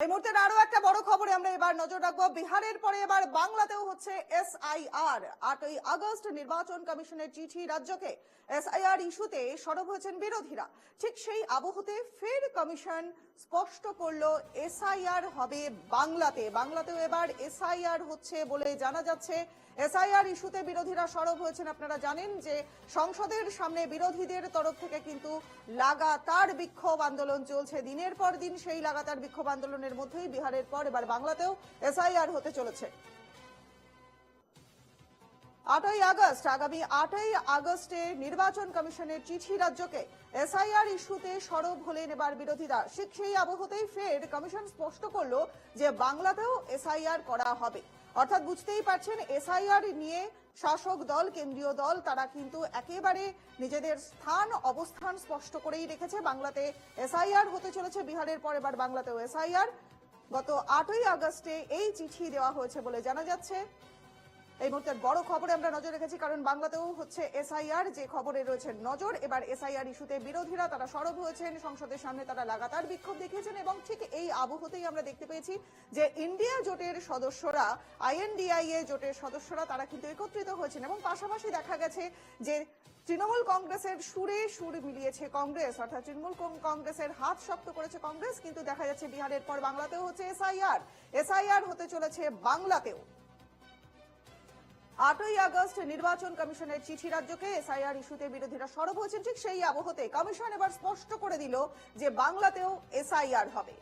এই মুহূর্তে আরও একটা বড় খবরে আমরা এবার নজর রাখব। বিহারের পরে এবার বাংলাতেও হচ্ছে এসআইআর আটই আগস্ট নির্বাচন কমিশনের চিঠি রাজ্যকে এসআইআর ইস্যুতে সরব হয়েছেন বিরোধীরা। ঠিক সেই আবহতে ফের কমিশন স্পষ্ট করল এসআইআর হবে বাংলাতে। বাংলাতেও এবার এসআইআর হচ্ছে বলে জানা যাচ্ছে। এসআইআর ইস্যুতে বিরোধীরা সরব হয়েছেন, আপনারা জানেন যে সংসদের সামনে বিরোধীদের তরফ থেকে কিন্তু লাগাতার বিক্ষোভ আন্দোলন চলছে। দিনের পর দিন সেই লাগাতার বিক্ষোভ আন্দোলনের মধ্যেই বিহারের পর এবার বাংলাতেও এসআইআর হতে চলেছে। আটই আগস্ট, আগামী আটই আগস্টে নির্বাচন কমিশনের চিঠি রাজ্যকে এসআইআর ইস্যুতে সরব হলেন এবার বিরোধীরা। ঠিক সেই আবহতেই ফের কমিশন স্পষ্ট করল যে বাংলাতেও এসআইআর করা হবে। অর্থাৎ বুঝতেই পারছেন এসআইআর নিয়ে শাসক দল, কেন্দ্রীয় দল, তারা কিন্তু একেবারে নিজেদের স্থান, অবস্থান স্পষ্ট করেই রেখেছে। বাংলাতে এসআইআর হতে চলেছে, বিহারের পর এবার বাংলাতেও এসআইআর গত আটই আগস্টে এই চিঠি দেওয়া হয়েছে বলে জানা যাচ্ছে। এই মুহূর্তের বড় খবরে আমরা নজর রেখেছি, কারণ বাংলাতেও হচ্ছে এসআইআর যে খবরে রয়েছে নজর। এবার এসআইআর ইস্যুতে বিরোধীরা, তারা সরব হয়েছেন। সংসদের সামনে তারা লাগাতার বিক্ষোভ দেখিয়েছেন এবং ঠিক এই আবহতেই আমরা দেখতে পেয়েছি যে ইন্ডিয়া জোটের সদস্যরা আইএনডিআইএ জোটের সদস্যরা, তারা কিন্তু একত্রিত হয়েছেন এবং পাশাপাশি দেখা গেছে যে তৃণমূল কংগ্রেসের সুরে সুর মিলিয়েছে কংগ্রেস। অর্থাৎ তৃণমূল কংগ্রেসের হাত শক্ত করেছে কংগ্রেস, কিন্তু দেখা যাচ্ছে বিহারের পর বাংলাতেও হচ্ছে এসআইআর এসআইআর হতে চলেছে বাংলাতেও। আটই আগস্ট নির্বাচন কমিশনের চিঠি রাজ্যকে এসআইআর ইস্যুতে বিরোধীরা সরব হয়েছেন। ঠিক সেই আবহতে কমিশন এবার স্পষ্ট করে দিল যে বাংলাতেও এসআইআর হবে।